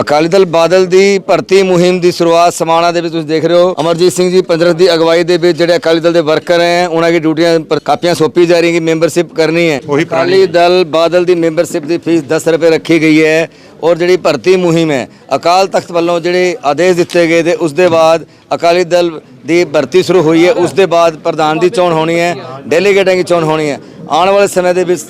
ਅਕਾਲੀ ਦਲ ਬਾਦਲ ਦੀ ਭਰਤੀ ਮੁਹਿੰਮ ਦੀ ਸ਼ੁਰੂਆਤ ਸਮਾਣਾ ਦੇ ਵਿੱਚ ਤੁਸੀਂ ਦੇਖ ਰਹੇ ਹੋ। ਅਮਰਜੀਤ ਸਿੰਘ ਜੀ ਪੰਜਰਤ ਦੀ ਅਗਵਾਈ ਦੇ ਵਿੱਚ ਜਿਹੜੇ ਅਕਾਲੀ ਦਲ ਦੇ ਵਰਕਰ ਹੈ ਉਹਨਾਂ ਦੀ ਡਿਊਟੀਆਂ ਪਰ ਕਾਪੀਆਂ ਸੌਂਪੀ ਜਾ ਰਹੀਆਂ ਕਿ ਮੈਂਬਰਸ਼ਿਪ ਕਰਨੀ ਹੈ। ਅਕਾਲੀ ਦਲ ਬਾਦਲ ਦੀ ਮੈਂਬਰਸ਼ਿਪ ਦੀ ਫੀਸ 10 ਰੁਪਏ ਰੱਖੀ ਗਈ ਹੈ ਔਰ ਜਿਹੜੀ ਭਰਤੀ ਮੁਹਿੰਮ ਹੈ ਅਕਾਲ ਤਖਤ ਵੱਲੋਂ ਜਿਹੜੇ ਆਦੇਸ਼ ਦਿੱਤੇ ਗਏ ਤੇ ਉਸ ਦੇ ਬਾਅਦ ਅਕਾਲੀ ਦਲ ਦੀ ਭਰਤੀ ਸ਼ੁਰੂ ਹੋਈ ਹੈ। ਉਸ ਦੇ ਬਾਅਦ ਪ੍ਰਧਾਨ ਦੀ ਚੋਣ ਹੋਣੀ ਹੈ ਡੈਲੀਗੇਟਾਂ ਦੀ ਚੋਣ ਹੋਣੀ ਹੈ। ਆਉਣ ਵਾਲੇ ਸਮੇਂ ਦੇ ਵਿੱਚ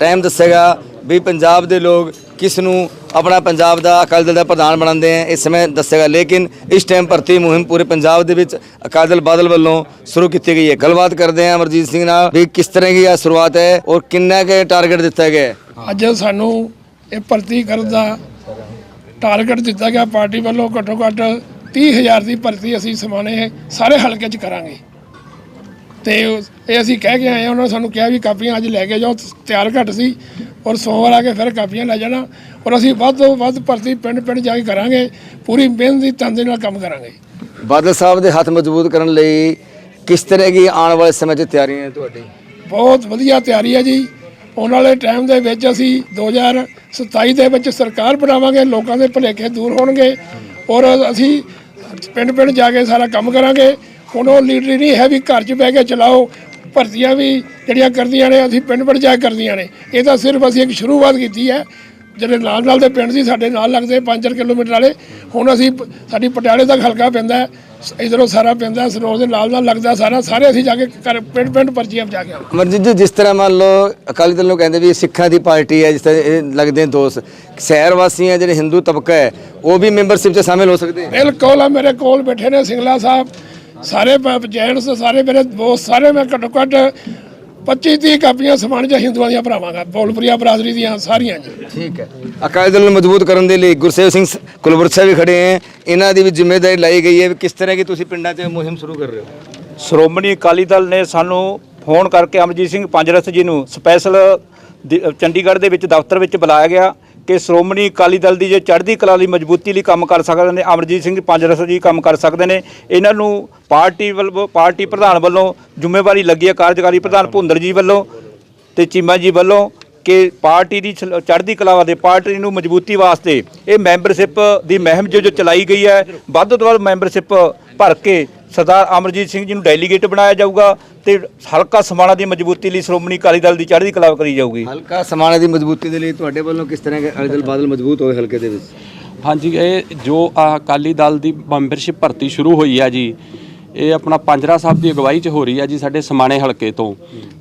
ਟਾਈਮ ਦੱਸੇਗਾ ਵੀ ਪੰਜਾਬ ਦੇ ਲੋਕ ਕਿਸ ਨੂੰ ਆਪਣਾ ਪੰਜਾਬ ਦਾ ਅਕਾਲੀ ਦਲ ਦਾ ਪ੍ਰਧਾਨ ਬਣਾਉਂਦੇ ਹੈ ਇਸ ਸਮੇਂ ਦੱਸੇਗਾ ਲੇਕਿਨ ਇਸ ਟਾਈਮ ਭਰਤੀ ਮੁਹਿੰਮ ਪੂਰੇ ਪੰਜਾਬ ਦੇ ਵਿੱਚ ਅਕਾਲੀ ਦਲ ਬਾਦਲ ਵੱਲੋਂ ਸ਼ੁਰੂ ਕੀਤੀ ਗਈ ਹੈ। ਗੱਲਬਾਤ ਕਰਦੇ ਹਾਂ ਅਮਰਜੀਤ ਸਿੰਘ ਨਾਲ ਵੀ ਕਿਸ ਤਰ੍ਹਾਂ ਦੀ ਇਹ ਸ਼ੁਰੂਆਤ ਹੈ ਔਰ ਕਿੰਨਾ ਕੁ ਟਾਰਗੇਟ ਦਿੱਤਾ ਗਿਆ ਅੱਜ ਸਾਨੂੰ ਇਹ ਭਰਤੀ ਕਰਨ ਦਾ ਟਾਰਗੇਟ ਦਿੱਤਾ ਗਿਆ। ਪਾਰਟੀ ਵੱਲੋਂ ਘੱਟੋ ਘੱਟ 30000 ਦੀ ਭਰਤੀ ਅਸੀਂ ਸਮਾਣੇ ਸਾਰੇ ਹਲਕੇ 'ਚ ਕਰਾਂਗੇ। ਤੇ ਇਹ ਅਸੀਂ ਕਹਿ ਕੇ ਆਏ ਹਾਂ ਉਹਨਾਂ ਨੇ ਸਾਨੂੰ ਕਿਹਾ ਵੀ ਕਾਪੀਆਂ ਅੱਜ ਲੈ ਕੇ ਜਾਓ ਤਿਆਰ ਘੱਟ ਸੀ। ਔਰ ਸੋਮਵਾਰ ਆ ਕੇ ਫਿਰ ਕਾਪੀਆਂ ਲੈ ਜਾਣਾ। ਔਰ ਅਸੀਂ ਵੱਧ ਤੋਂ ਵੱਧ ਭਰਤੀ ਪਿੰਡ ਪਿੰਡ ਜਾ ਕੇ ਕਰਾਂਗੇ। ਪੂਰੀ ਮਿਹਨਤ ਦੀ ਤੰਦੇ ਨਾਲ ਕੰਮ ਕਰਾਂਗੇ। ਬਾਦਲ ਸਾਹਿਬ ਦੇ ਹੱਥ ਮਜ਼ਬੂਤ ਕਰਨ ਲਈ ਕਿਸ ਤਰ੍ਹਾਂ ਦੀ ਆਉਣ ਵਾਲੇ ਸਮੇਂ 'ਚ ਤਿਆਰੀਆਂ ਹੈ ਤੁਹਾਡੀ? ਬਹੁਤ ਵਧੀਆ ਤਿਆਰੀ ਹੈ ਜੀ। ਆਉਣ ਵਾਲੇ ਟਾਈਮ ਦੇ ਵਿੱਚ ਅਸੀਂ 2027 ਦੇ ਵਿੱਚ ਸਰਕਾਰ ਬਣਾਵਾਂਗੇ ਲੋਕਾਂ ਦੇ ਭੁਲੇਖੇ ਦੂਰ ਹੋਣਗੇ। ਔਰ ਅਸੀਂ ਪਿੰਡ ਪਿੰਡ ਜਾ ਕੇ ਸਾਰਾ ਕੰਮ ਕਰਾਂਗੇ। ਹੁਣ ਉਹ ਲੀਡਰ ਨਹੀਂ ਹੈ ਵੀ ਘਰ 'ਚ ਬਹਿ ਕੇ ਚਲਾਓ। ਭਰਤੀਆਂ ਵੀ ਜਿਹੜੀਆਂ ਕਰਦੀਆਂ ਨੇ ਅਸੀਂ ਪਿੰਡ ਪਿੰਡ ਜਾ ਕਰਦੀਆਂ ਨੇ। ਇਹ ਤਾਂ ਸਿਰਫ ਅਸੀਂ ਇੱਕ ਸ਼ੁਰੂਆਤ ਕੀਤੀ ਹੈ। ਜਿਹੜੇ ਨਾਲ ਨਾਲ ਦੇ ਪਿੰਡ ਸੀ ਸਾਡੇ ਨਾਲ ਲੱਗਦੇ 5 ਕਿਲੋਮੀਟਰ ਵਾਲੇ ਹੁਣ ਅਸੀਂ ਸਾਡੀ ਪਟਿਆਲੇ ਤੱਕ ਹਲਕਾ ਪੈਂਦਾ ਇਧਰੋਂ ਸਾਰਾ ਪੈਂਦਾ ਸਰੋਰ ਦੇ ਨਾਲ ਨਾਲ ਲੱਗਦਾ ਸਾਰਾ ਸਾਰੇ ਅਸੀਂ ਜਾ ਕੇ ਪਿੰਡ ਪਿੰਡ ਪਰਚੀਆਂ ਜਾ ਕੇ ਅਮਰਜੀਤ ਜੀ ਜਿਸ ਤਰ੍ਹਾਂ ਮੰਨ ਲਓ ਅਕਾਲੀ ਦਲ ਨੂੰ ਕਹਿੰਦੇ ਵੀ ਸਿੱਖਾਂ ਦੀ ਪਾਰਟੀ ਹੈ ਜਿਸ ਤਰ੍ਹਾਂ ਇਹ ਲੱਗਦੇ ਨੇ ਦੋਸਤ ਸ਼ਹਿਰ ਵਾਸੀ ਹੈ ਜਿਹੜੇ ਹਿੰਦੂ ਤਬਕਾ ਹੈ ਉਹ ਵੀ ਮੈਂਬਰਸ਼ਿਪ 'ਚ ਸ਼ਾਮਿਲ ਹੋ ਸਕਦੇ ਬਿਲਕੁਲ ਆ ਮੇਰੇ ਕੋਲ ਬੈਠੇ ਨੇ ਸਿੰਗਲਾ ਸਾਹਿਬ। ਸਾਰੇ ਜੈਂਟਸ ਸਾਰੇ ਮੇਰੇ ਦੋਸਤ ਸਾਰੇ ਮੈਂ ਘੱਟੋ ਘੱਟ 25 30 ਕਾਪੀਆਂ ਸਮਾਨ ਜਾਂ ਹਿੰਦੂਆਂ ਦੀਆਂ ਭਰਾਵਾਂਗਾ ਬੋਲਪੁਰੀਆ ਬਰਾਦਰੀ ਦੀਆਂ ਸਾਰੀਆਂ ਜੀ। ਠੀਕ ਹੈ। ਅਕਾਲੀ ਦਲ ਨੂੰ ਮਜ਼ਬੂਤ ਕਰਨ ਦੇ ਲਈ ਗੁਰਸੇਵ ਸਿੰਘ ਕੁਲਵਰਤ ਸਾਹਿਬ ਵੀ ਖੜੇ ਹੈ। ਇਹਨਾਂ ਦੀ ਵੀ ਜ਼ਿੰਮੇਵਾਰੀ ਲਾਈ ਗਈ ਹੈ ਵੀ ਕਿਸ ਤਰ੍ਹਾਂ ਕੀ ਤੁਸੀਂ ਪਿੰਡਾਂ 'ਚ ਮੁਹਿੰਮ ਸ਼ੁਰੂ ਕਰ ਰਹੇ ਹੋ? ਸ਼੍ਰੋਮਣੀ ਅਕਾਲੀ ਦਲ ਨੇ ਸਾਨੂੰ ਫੋਨ ਕਰਕੇ ਅਮਰਜੀਤ ਸਿੰਘ ਪੰਜਰਥ ਜੀ ਨੂੰ ਸਪੈਸ਼ਲ ਦਿ- ਚੰਡੀਗੜ੍ਹ ਦੇ ਵਿੱਚ ਦਫ਼ਤਰ ਵਿੱਚ ਬੁਲਾਇਆ ਗਿਆ। ਕਿ ਸ਼੍ਰੋਮਣੀ ਅਕਾਲੀ ਦਲ ਦੀ ਜੇ ਚੜ੍ਹਦੀ ਕਲਾ ਲਈ ਮਜ਼ਬੂਤੀ ਲਈ ਕੰਮ ਕਰ ਸਕਦੇ ਨੇ, ਅਮਰਜੀਤ ਸਿੰਘ ਪੰਜਰਥ ਜੀ ਕੰਮ ਕਰ ਸਕਦੇ ਨੇ, ਇਹਨਾਂ ਨੂੰ ਪਾਰਟੀ ਵੱਲੋਂ ਪਾਰਟੀ ਪ੍ਰਧਾਨ ਵੱਲੋਂ ਜ਼ਿੰਮੇਵਾਰੀ ਲੱਗੀ ਹੈ, ਕਾਰਜਕਾਰੀ ਪ੍ਰਧਾਨ ਭੁੰਦਰ ਜੀ ਵੱਲੋਂ ਤੇ ਚੀਮਾ ਜੀ ਵੱਲੋਂ ਕਿ ਪਾਰਟੀ ਦੀ ਛਲ- ਚੜ੍ਹਦੀ ਕਲਾ ਦੇ ਪਾਰਟੀ ਨੂੰ ਮਜ਼ਬੂਤੀ ਵਾਸਤੇ ਇਹ ਮੈਂਬਰਸ਼ਿਪ ਦੀ ਮਹਿਮ ਜੋ ਜੋ ਚਲਾਈ ਗਈ ਹੈ, ਵੱਧ ਤੋਂ ਵੱਧ ਮੈਂਬਰਸ਼ਿਪ ਭਰ ਕੇ ਸਰਦਾਰ ਅਮਰਜੀਤ ਸਿੰਘ ਜੀ ਨੂੰ ਡੈਲੀਗੇਟ ਬਣਾਇਆ ਜਾਊਗਾ ਤੇ ਹਲਕਾ ਸਮਾਣਾ ਦੀ ਮਜ਼ਬੂਤੀ ਲਈ ਸ਼੍ਰੋਮਣੀ ਅਕਾਲੀ ਦਲ ਦੀ ਚੜ੍ਹਦੀ ਕਲਾ ਕਰੀ ਜਾਊਗੀ। ਹਲਕਾ ਸਮਾਣੇ ਦੀ ਮਜ਼ਬੂਤੀ ਦੇ ਲਈ ਤੁਹਾਡੇ ਵੱਲੋਂ ਕਿਸ ਤਰ੍ਹਾਂ ਅਕਾਲੀ ਦਲ ਬਾਦਲ ਮਜ਼ਬੂਤ ਹੋਵੇ ਹਲਕੇ ਦੇ ਵਿੱਚ? ਹਾਂਜੀ ਇਹ ਜੋ ਅਕਾਲੀ ਦਲ ਦੀ ਮੈਂਬਰਸ਼ਿਪ ਭਰਤੀ ਸ਼ੁਰੂ ਹੋਈ ਆ ਜੀ ਇਹ ਆਪਣਾ ਪੰਜਰਾ ਸਾਹਿਬ ਦੀ ਅਗਵਾਈ 'ਚ ਹੋ ਰਹੀ ਆ ਜੀ ਸਾਡੇ ਸਮਾਣੇ ਹਲਕੇ ਤੋਂ।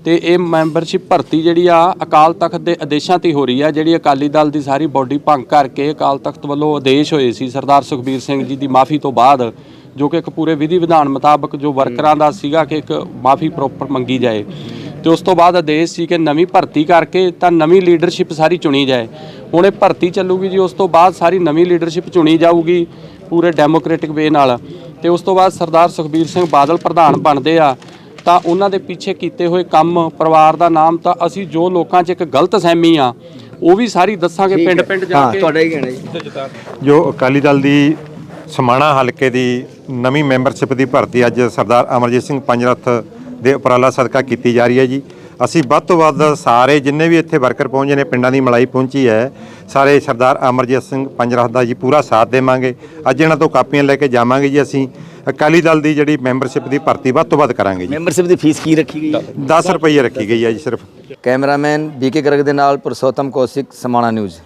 ਤੇ ਇਹ ਮੈਂਬਰਸ਼ਿਪ ਭਰਤੀ ਜਿਹੜੀ ਆ ਅਕਾਲ ਤਖਤ ਦੇ ਆਦੇਸ਼ਾਂ ਤੇ ਹੋ ਰਹੀ ਆ ਜਿਹੜੀ ਅਕਾਲੀ ਦਲ ਦੀ ਸਾਰੀ ਬੋਡੀ ਭੰਗ ਕਰਕੇ ਅਕਾਲ ਤਖਤ ਵੱਲੋਂ ਆਦੇਸ਼ ਹੋਏ ਸੀ ਸਰਦਾਰ ਸੁਖਬੀਰ ਸਿੰਘ ਜੀ ਦੀ ਮਾਫੀ ਤੋਂ ਬਾਅਦ। ਜੋ ਕਿ ਇੱਕ ਪੂਰੇ ਵਿਧੀ ਵਿਧਾਨ ਮੁਤਾਬਕ ਜੋ ਵਰਕਰਾਂ ਦਾ ਸੀਗਾ ਕਿ ਇੱਕ ਮਾਫੀ ਪ੍ਰੋਪਰ ਮੰਗੀ ਜਾਏ। ਤੇ ਉਸ ਤੋਂ ਬਾਅਦ ਆਦੇਸ਼ ਸੀ ਕਿ ਨਵੀਂ ਭਰਤੀ ਕਰਕੇ ਤਾਂ ਨਵੀਂ ਲੀਡਰਸ਼ਿਪ ਸਾਰੀ ਚੁਣੀ ਜਾਏ। ਹੁਣ ਇਹ ਭਰਤੀ ਚੱਲੂਗੀ ਜੀ ਉਸ ਤੋਂ ਬਾਅਦ ਸਾਰੀ ਨਵੀਂ ਲੀਡਰਸ਼ਿਪ ਚੁਣੀ ਜਾਊਗੀ ਪੂਰੇ ਡੈਮੋਕ੍ਰੈਟਿਕ ਵੇ ਨਾਲ। ਤੇ ਉਸ ਤੋਂ ਬਾਅਦ ਸਰਦਾਰ ਸੁਖਬੀਰ ਸਿੰਘ ਬਾਦਲ ਪ੍ਰਧਾਨ ਬਣਦੇ ਆ ਤਾਂ ਉਹਨਾਂ ਦੇ ਪਿੱਛੇ ਕੀਤੇ ਹੋਏ ਕੰਮ ਪਰਿਵਾਰ ਦਾ ਨਾਮ ਤਾਂ ਅਸੀਂ ਜੋ ਲੋਕਾਂ 'ਚ ਇੱਕ ਗਲਤ ਸਹਿਮੀ ਆ ਉਹ ਵੀ ਸਾਰੀ ਦੱਸਾਂਗੇ ਪਿੰਡ ਪਿੰਡ ਜਾ ਹਾਂ ਕੇ। ਤੁਹਾਡਾ ਹੀ ਕਹਿਣਾ ਜੀ। ਜੋ ਅਕਾਲੀ ਦਲ ਦੀ ਸਮਾਣਾ ਹਲਕੇ ਦੀ ਨਵੀਂ ਮੈਂਬਰਸ਼ਿਪ ਦੀ ਭਰਤੀ ਅੱਜ ਸਰਦਾਰ ਅਮਰਜੀਤ ਸਿੰਘ ਪੰਜਰਥ ਦੇ ਉਪਰਾਲਾ ਸਦਕਾ ਕੀਤੀ ਜਾ ਰਹੀ ਹੈ ਜੀ। ਅਸੀਂ ਵੱਧ ਤੋਂ ਵੱਧ ਸਾਰੇ ਜਿੰਨੇ ਵੀ ਇੱਥੇ ਵਰਕਰ ਪਹੁੰਚੇ ਨੇ ਪਿੰਡਾਂ ਦੀ ਮਲਾਈ ਪਹੁੰਚੀ ਹੈ ਸਾਰੇ ਸਰਦਾਰ ਅਮਰਜੀਤ ਸਿੰਘ ਪੰਜਰਥ ਦਾ ਜੀ ਪੂਰਾ ਸਾਥ ਦੇਵਾਂਗੇ। ਅੱਜ ਇਹਨਾਂ ਤੋਂ ਕਾਪੀਆਂ ਲੈ ਕੇ ਜਾਵਾਂਗੇ ਜੀ ਅਸੀਂ। ਅਕਾਲੀ ਦਲ ਦੀ ਜਿਹੜੀ ਮੈਂਬਰਸ਼ਿਪ ਦੀ ਭਰਤੀ ਵੱਧ ਤੋਂ ਵੱਧ ਕਰਾਂਗੇ ਜੀ। ਮੈਂਬਰਸ਼ਿਪ ਦੀ ਫੀਸ ਕੀ ਰੱਖੀ ਗਈ ਹੈ? 10 ਰੁਪਏ ਰੱਖੀ ਗਈ ਹੈ ਜੀ ਸਿਰਫ। ਕੈਮਰਾਮੈਨ ਬੀਕੇ ਗਰਗ ਦੇ ਨਾਲ ਪੁਰਸ਼ੋਤਮ ਕੌਸ਼ਿਕ ਸਮਾਣਾ ਨਿਊਜ਼।